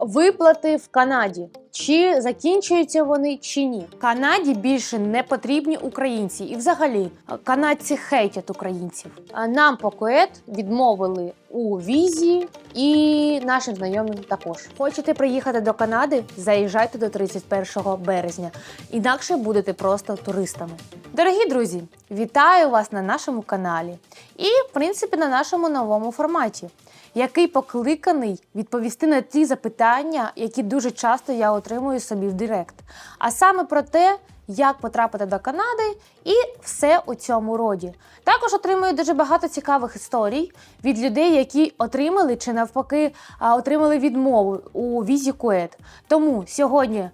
Виплати в Канаді. Чи закінчуються вони чи ні? Канаді більше не потрібні українці, і взагалі е, канадці хейтять українців. Нам по КОЕД відмовили у візі і нашим знайомим також. Хочете приїхати до Канади? Заїжджайте до 31 березня, інакше будете просто туристами. Дорогі друзі, вітаю вас на нашому каналі і, в принципі, на нашому новому форматі який покликаний відповісти на ті запитання, які дуже часто я отримую собі в Директ. А саме про те, як потрапити до Канади, і все у цьому роді. Також отримую дуже багато цікавих історій від людей, які отримали чи навпаки отримали відмову у візі КУЕД. Тому сьогодні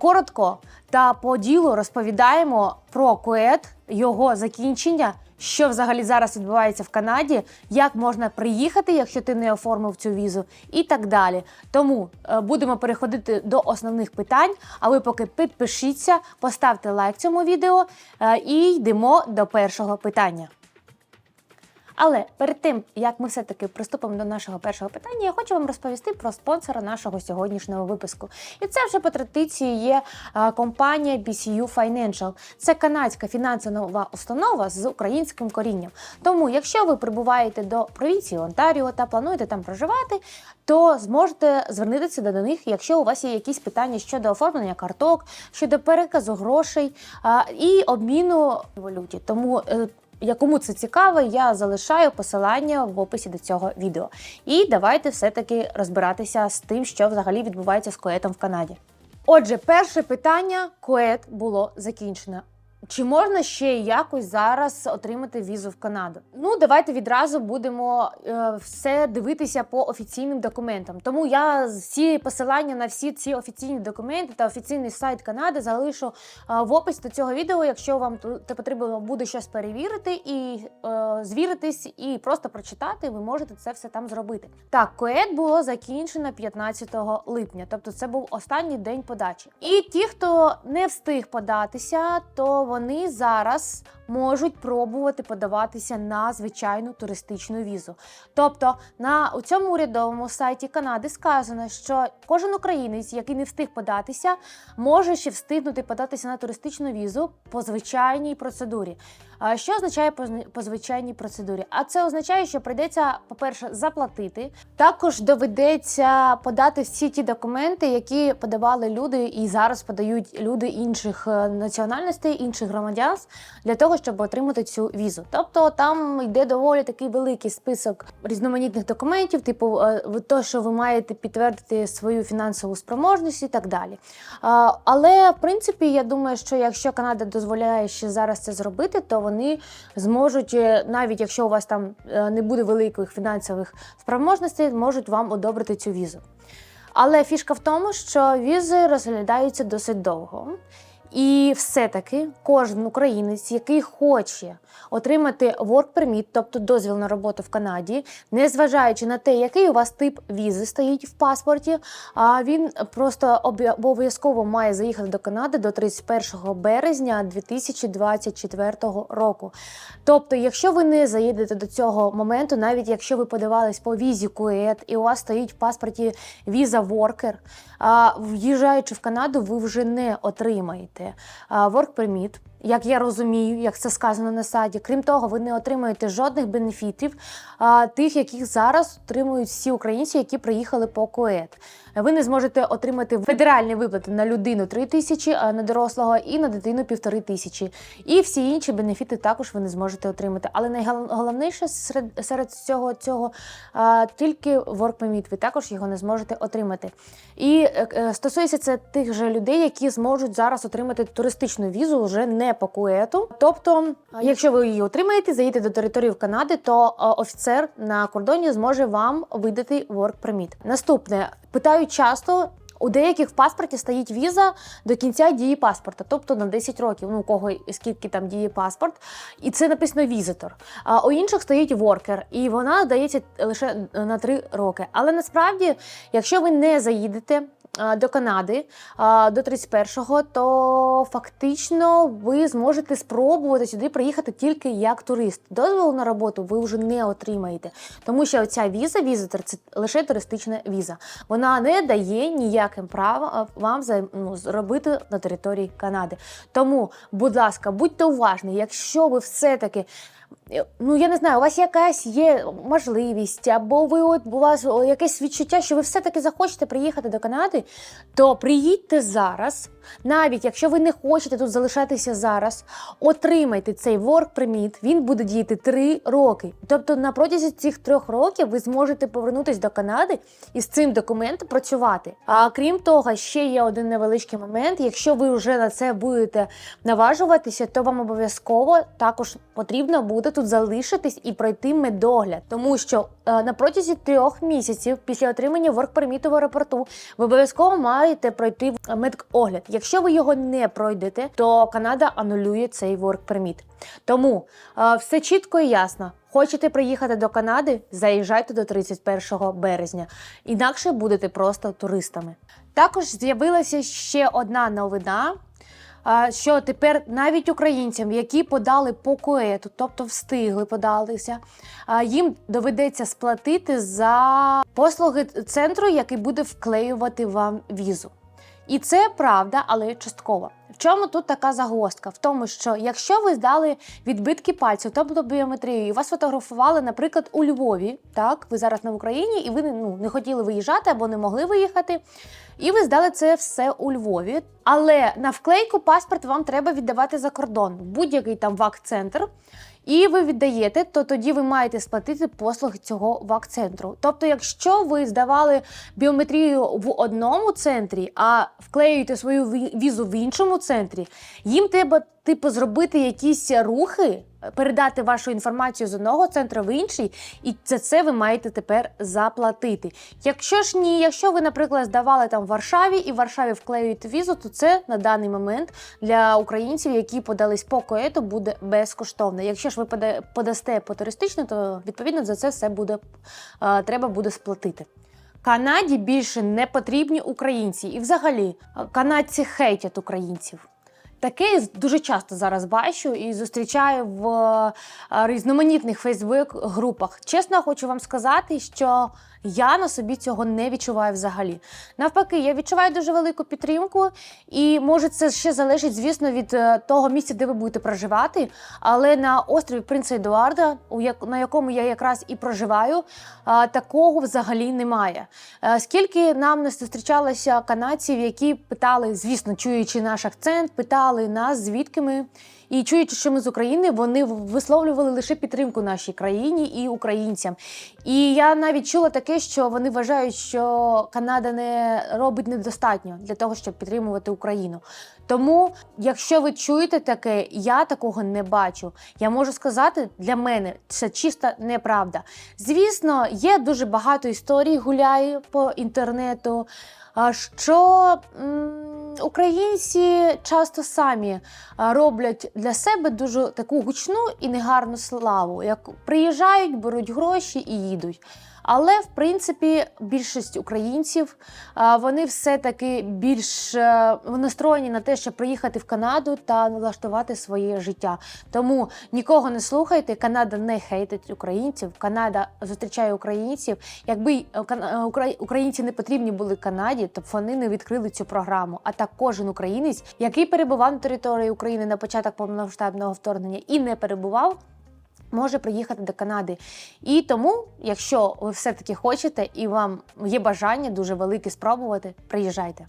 коротко та по ділу розповідаємо про КУЕД, його закінчення. Що взагалі зараз відбувається в Канаді, як можна приїхати, якщо ти не оформив цю візу, і так далі. Тому е, будемо переходити до основних питань. А ви поки підпишіться, поставте лайк цьому відео е, і йдемо до першого питання. Але перед тим як ми все-таки приступимо до нашого першого питання, я хочу вам розповісти про спонсора нашого сьогоднішнього випуску. І це вже по традиції є компанія BCU Financial. Це канадська фінансова установа з українським корінням. Тому, якщо ви прибуваєте до провінції Онтаріо та плануєте там проживати, то зможете звернутися до них, якщо у вас є якісь питання щодо оформлення карток, щодо переказу грошей і обміну валюті. Тому е, Якому це цікаво, я залишаю посилання в описі до цього відео. І давайте все-таки розбиратися з тим, що взагалі відбувається з коетом в Канаді. Отже, перше питання: коет було закінчено. Чи можна ще якось зараз отримати візу в Канаду? Ну, давайте відразу будемо е, все дивитися по офіційним документам. Тому я всі посилання на всі ці офіційні документи та офіційний сайт Канади залишу е, в описі до цього відео, якщо вам потрібно буде щось перевірити і е, звіритись, і просто прочитати, ви можете це все там зробити. Так, КОЕД було закінчено 15 липня, тобто це був останній день подачі. І ті, хто не встиг податися, то вони зараз можуть пробувати подаватися на звичайну туристичну візу. Тобто на у цьому урядовому сайті Канади сказано, що кожен українець, який не встиг податися, може ще встигнути податися на туристичну візу по звичайній процедурі. Що означає по, звичайній процедурі? А це означає, що прийдеться, по-перше, заплатити. Також доведеться подати всі ті документи, які подавали люди і зараз подають люди інших е, національностей, інших громадянств для того, щоб отримати цю візу. Тобто там йде доволі такий великий список різноманітних документів, типу е, то, що ви маєте підтвердити свою фінансову спроможність і так далі. Але в принципі, я думаю, що якщо Канада дозволяє ще зараз це зробити, то вони зможуть, е, навіть якщо у вас там е, не буде великих фінансових спроможностей, можуть вам одобрити цю візу. Але фішка в тому, що візи розглядаються досить довго. І все-таки кожен українець, який хоче отримати work permit, тобто дозвіл на роботу в Канаді, незважаючи на те, який у вас тип візи стоїть в паспорті, а він просто обов'язково має заїхати до Канади до 31 березня 2024 року. Тобто, якщо ви не заїдете до цього моменту, навіть якщо ви подавались по візі КУЕТ і у вас стоїть в паспорті віза Worker, в'їжджаючи в Канаду, ви вже не отримаєте work permit, як я розумію, як це сказано на сайті. Крім того, ви не отримаєте жодних бенефітів, а, тих, яких зараз отримують всі українці, які приїхали по КОЕД. Ви не зможете отримати федеральні виплати на людину 3 тисячі, а на дорослого і на дитину півтори тисячі. І всі інші бенефіти також ви не зможете отримати. Але найголовніше серед, серед всього цього а, тільки work permit, ви також його не зможете отримати. І е, е, стосується це тих же людей, які зможуть зараз отримати туристичну візу вже не по куету. Тобто, якщо ви її отримаєте, заїдете до території Канади, то офіцер на кордоні зможе вам видати work permit. Наступне питають часто. У деяких в паспорті стоїть віза до кінця дії паспорта, тобто на 10 років. Ну, у кого скільки там діє паспорт, і це написано візитор. А у інших стоїть воркер, і вона дається лише на 3 роки. Але насправді, якщо ви не заїдете. До Канади до 31-го, то фактично ви зможете спробувати сюди приїхати тільки як турист. Дозволу на роботу ви вже не отримаєте, тому що ця віза, візитор, це лише туристична віза. Вона не дає ніяким права вам ну, зробити на території Канади. Тому, будь ласка, будьте уважні, якщо ви все-таки. е, Ну, я не знаю, у вас якась є можливість, або ви от у вас якесь відчуття, що ви все-таки захочете приїхати до Канади, то приїдьте зараз, навіть якщо ви не хочете тут залишатися зараз, отримайте цей work permit, він буде діяти 3 роки. Тобто на протязі цих трьох років ви зможете повернутися до Канади і з цим документом працювати. А крім того, ще є один невеличкий момент. Якщо ви вже на це будете наважуватися, то вам обов'язково також потрібно буде тут залишитись і пройти медогляд, тому що на протязі трьох місяців після отримання permit в аеропорту ви обов'язково маєте пройти медогляд. Якщо ви його не пройдете, то Канада анулює цей permit. Тому е, все чітко і ясно. Хочете приїхати до Канади? Заїжджайте до 31 березня. Інакше будете просто туристами. Також з'явилася ще одна новина. Що тепер навіть українцям, які подали по коету, тобто встигли подалися, їм доведеться сплатити за послуги центру, який буде вклеювати вам візу. І це правда, але частково. В чому тут така загвоздка? В тому, що якщо ви здали відбитки пальців, тобто біометрію, і вас фотографували, наприклад, у Львові, так, ви зараз не в Україні, і ви ну, не хотіли виїжджати або не могли виїхати, і ви здали це все у Львові. Але на вклейку паспорт вам треба віддавати за кордон, будь-який там ВАК-центр. І ви віддаєте, то тоді ви маєте сплатити послуги цього ВАК-центру. Тобто, якщо ви здавали біометрію в одному центрі, а вклеюєте свою ві- візу в іншому центрі, їм треба типу зробити якісь рухи, передати вашу інформацію з одного центру в інший, і за це ви маєте тепер заплатити. Якщо ж ні, якщо ви, наприклад, здавали там в Варшаві і в Варшаві вклеюєте візу, то це на даний момент для українців, які подались по коету, буде безкоштовно. Якщо ж ви подасте по туристично, то відповідно за це все буде треба буде сплатити. Канаді більше не потрібні українці, і взагалі канадці хейтять українців. Таке дуже часто зараз бачу і зустрічаю в е, різноманітних Фейсбук-групах. Чесно, хочу вам сказати, що я на собі цього не відчуваю взагалі. Навпаки, я відчуваю дуже велику підтримку, і може це ще залежить, звісно, від е, того місця, де ви будете проживати. Але на острові Принца Едуарда, на якому я якраз і проживаю, такого взагалі немає. Е, Скільки нам не зустрічалося канадців, які питали, звісно, чуючи наш акцент, питали нас, звідки ми. І чуючи, що ми з України, вони висловлювали лише підтримку нашій країні і українцям. І я навіть чула таке, що вони вважають, що Канада не робить недостатньо для того, щоб підтримувати Україну. Тому, якщо ви чуєте таке, я такого не бачу. Я можу сказати, для мене це чиста неправда. Звісно, є дуже багато історій гуляє по інтернету. Що українці часто самі роблять для себе дуже таку гучну і негарну славу, як приїжджають, беруть гроші і їдуть. Але в принципі більшість українців вони все-таки більш е, настроєні на те, щоб приїхати в Канаду та налаштувати своє життя. Тому нікого не слухайте. Канада не хейтить українців. Канада зустрічає українців. Якби е, е, укра- українці не потрібні були Канаді, то б вони не відкрили цю програму. А так кожен українець, який перебував на території України на початок повномасштабного вторгнення і не перебував. Може приїхати до Канади. І тому, якщо ви все-таки хочете і вам є бажання дуже велике спробувати, приїжджайте.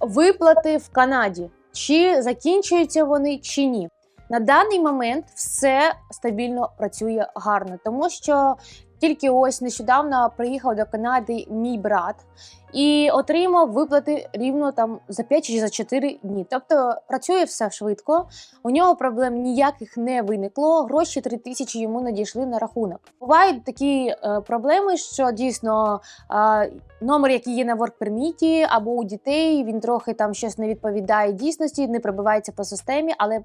Виплати в Канаді. Чи закінчуються вони, чи ні? На даний момент все стабільно працює гарно, тому що Тільки ось нещодавно приїхав до Канади мій брат і отримав виплати рівно там за 5 чи за 4 дні. Тобто працює все швидко. У нього проблем ніяких не виникло. Гроші 3 тисячі йому надійшли на рахунок. Бувають такі е, проблеми, що дійсно е, номер, який є на воркперміті, або у дітей він трохи там щось не відповідає дійсності, не пробивається по системі, але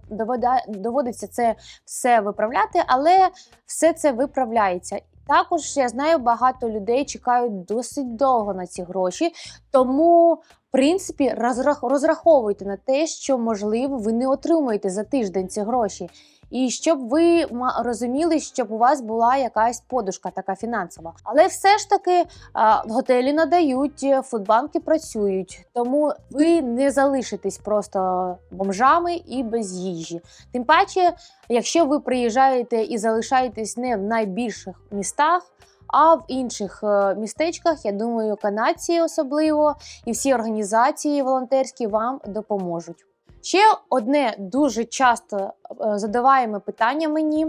доводиться це все виправляти. Але все це виправляється. Також я знаю, багато людей чекають досить довго на ці гроші, тому. В принципі, розрах- розраховуйте на те, що можливо ви не отримуєте за тиждень ці гроші, і щоб ви розуміли, щоб у вас була якась подушка така фінансова. Але все ж таки а, готелі надають, е, фудбанки працюють, тому ви не залишитесь просто бомжами і без їжі. Тим паче, якщо ви приїжджаєте і залишаєтесь не в найбільших містах. А в інших е, містечках, я думаю, канадці особливо і всі організації волонтерські вам допоможуть. Ще одне дуже часто е, задаваємо питання мені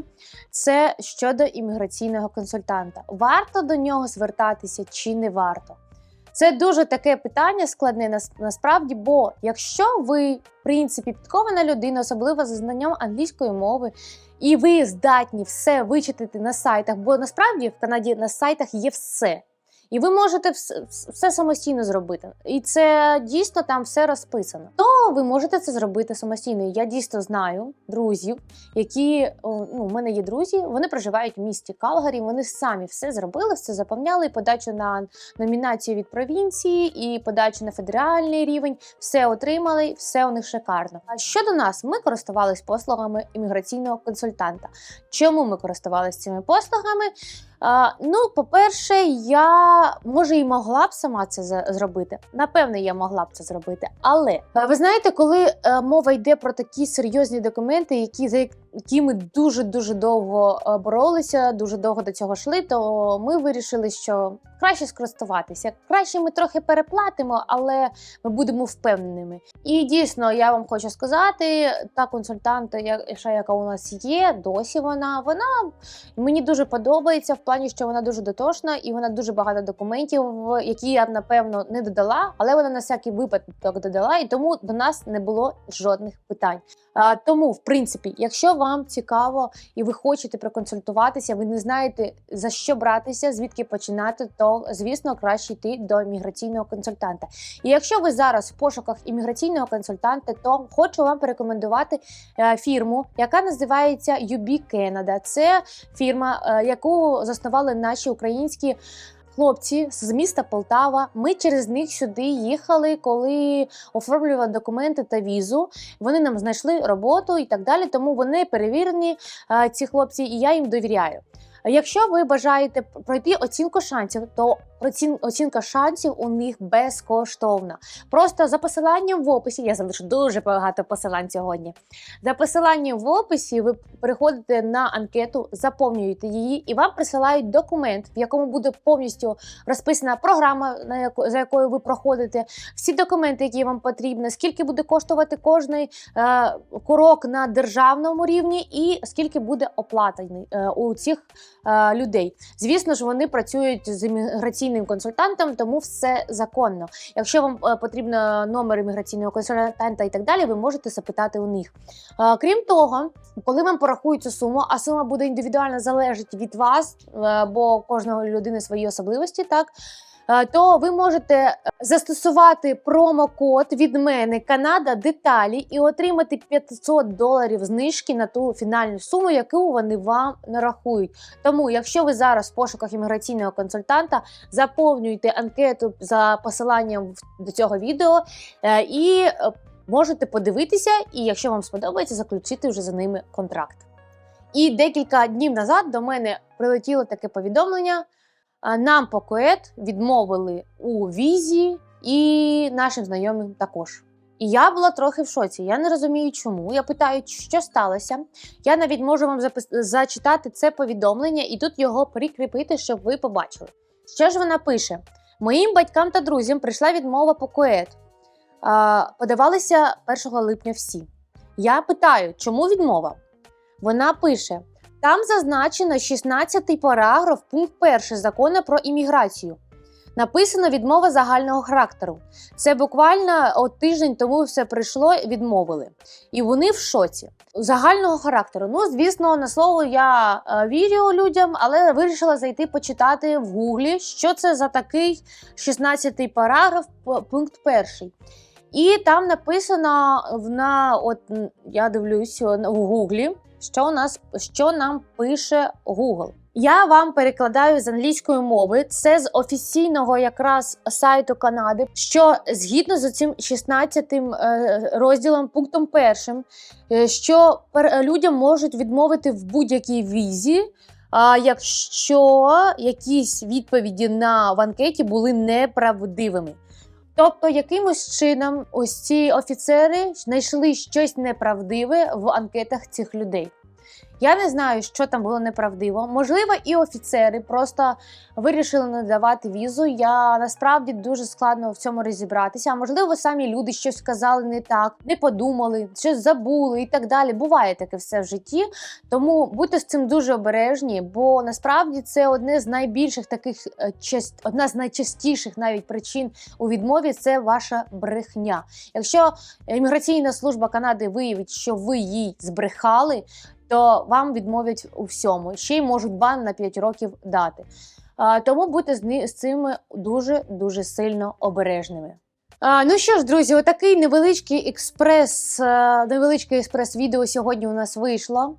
це щодо імміграційного консультанта. Варто до нього звертатися чи не варто? Це дуже таке питання складне насправді, бо якщо ви, в принципі, підкована людина, особливо за знанням англійської мови, і ви здатні все вичитати на сайтах, бо насправді в Канаді на сайтах є все. І ви можете вс- вс- все самостійно зробити. І це дійсно там все розписано. То ви можете це зробити самостійно. Я дійсно знаю друзів, які ну, у мене є друзі, вони проживають в місті Калгарі. Вони самі все зробили, все заповняли, і подачу на номінацію від провінції, і подачу на федеральний рівень. Все отримали, все у них шикарно. А щодо нас, ми користувались послугами імміграційного консультанта. Чому ми користувалися цими послугами? Ну, по-перше, я може і могла б сама це зробити. Напевне, я могла б це зробити. Але ви знаєте, коли е, мова йде про такі серйозні документи, які за які ми дуже дуже довго е, боролися, дуже довго до цього йшли, то ми вирішили, що краще скористуватися. Краще ми трохи переплатимо, але ми будемо впевненими. І дійсно, я вам хочу сказати, та консультанта, яка у нас є, досі вона вона Мені дуже подобається в плані, що вона дуже дотошна і вона дуже багато документів, які я б напевно не додала, але вона на всякий випадок додала, і тому до нас не було жодних питань. А, тому, в принципі, якщо вам цікаво і ви хочете проконсультуватися, ви не знаєте за що братися, звідки починати, то звісно краще йти до імміграційного консультанта. І якщо ви зараз в пошуках імміграційного консультанта, то хочу вам порекомендувати е, фірму, яка називається UB Canada. Це фірма, е, яку заснували наші українські. Хлопці з міста Полтава. Ми через них сюди їхали, коли оформлювали документи та візу. Вони нам знайшли роботу і так далі. Тому вони перевірені, е, ці хлопці, і я їм довіряю. Якщо ви бажаєте пройти оцінку шансів, то оцінка шансів у них безкоштовна. Просто за посиланням в описі, я залишу дуже багато посилань сьогодні. За посиланням в описі ви переходите на анкету, заповнюєте її, і вам присилають документ, в якому буде повністю розписана програма, на яку, за якою ви проходите, всі документи, які вам потрібні, скільки буде коштувати кожний е, крок на державному рівні, і скільки буде оплатаний е, у цих е, людей. Звісно ж, вони працюють з імміграційним консультантом, тому все законно. Якщо вам е, потрібно номер імміграційного консультанта і так далі, ви можете запитати у них. Е, Крім того, коли вам порахують цю суму, а сума буде індивідуально залежить від вас, е, бо кожного людини свої особливості, так. То ви можете е, застосувати промокод від мене Канада деталі і отримати 500 доларів знижки на ту фінальну суму, яку вони вам нарахують. Тому, якщо ви зараз в пошуках імміграційного консультанта, заповнюйте анкету за посиланням до цього відео е, і е, можете подивитися, і якщо вам сподобається, заключити вже за ними контракт. І декілька днів назад до мене прилетіло таке повідомлення. Нам по КОЕД відмовили у візі і нашим знайомим також. І я була трохи в шоці. Я не розумію, чому. Я питаю, що сталося. Я навіть можу вам зачитати це повідомлення і тут його прикріпити, щоб ви побачили. Що ж вона пише? Моїм батькам та друзям прийшла відмова по КОЕД. А, подавалися 1 липня всі. Я питаю, чому відмова? Вона пише: Там зазначено 16-й параграф, пункт 1 закону про імміграцію. Написано відмова загального характеру. Це буквально от тиждень тому все прийшло, відмовили. І вони в шоці. Загального характеру. Ну, звісно, на слово я е, вірю людям, але вирішила зайти почитати в гуглі, що це за такий 16-й параграф, пункт 1. І там написано на от я дивлюсь в гуглі, що нас що нам пише Google. Я вам перекладаю з англійської мови. Це з офіційного якраз сайту Канади. Що згідно з цим 16 е, розділом, пунктом першим, е, що людям можуть відмовити в будь-якій візі. А якщо якісь відповіді на в анкеті були неправдивими. Тобто, якимось чином ось ці офіцери знайшли щось неправдиве в анкетах цих людей. Я не знаю, що там було неправдиво. Можливо, і офіцери просто вирішили не давати візу. Я насправді дуже складно в цьому розібратися. А можливо, самі люди щось сказали не так, не подумали, щось забули і так далі. Буває таке все в житті. Тому будьте з цим дуже обережні, бо насправді це одне з найбільших таких е, одна з найчастіших навіть причин у відмові це ваша брехня. Якщо імміграційна служба Канади виявить, що ви їй збрехали, то вам відмовлять у всьому. Ще й можуть бан на 5 років дати. Тому будьте з цими дуже дуже сильно обережними. Ну що ж, друзі, отакий невеличкий експрес, е, невеличке експрес-відео сьогодні у нас вийшло.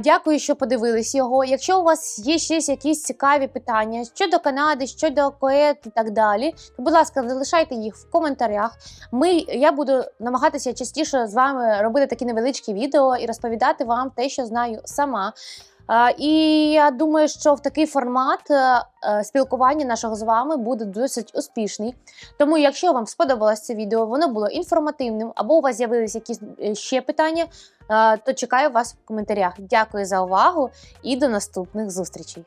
Дякую, що подивились його. Якщо у вас є ще якісь цікаві питання щодо Канади, щодо КОЕТ і так далі, то, будь ласка, залишайте їх в коментарях. Ми, я буду намагатися частіше з вами робити такі невеличкі відео і розповідати вам те, що знаю сама. І я думаю, що в такий формат е, е, спілкування нашого з вами буде досить успішний. Тому, якщо вам сподобалось це відео, воно було інформативним, або у вас з'явилися якісь е, ще питання, то чекаю вас в коментарях. Дякую за увагу і до наступних зустрічей.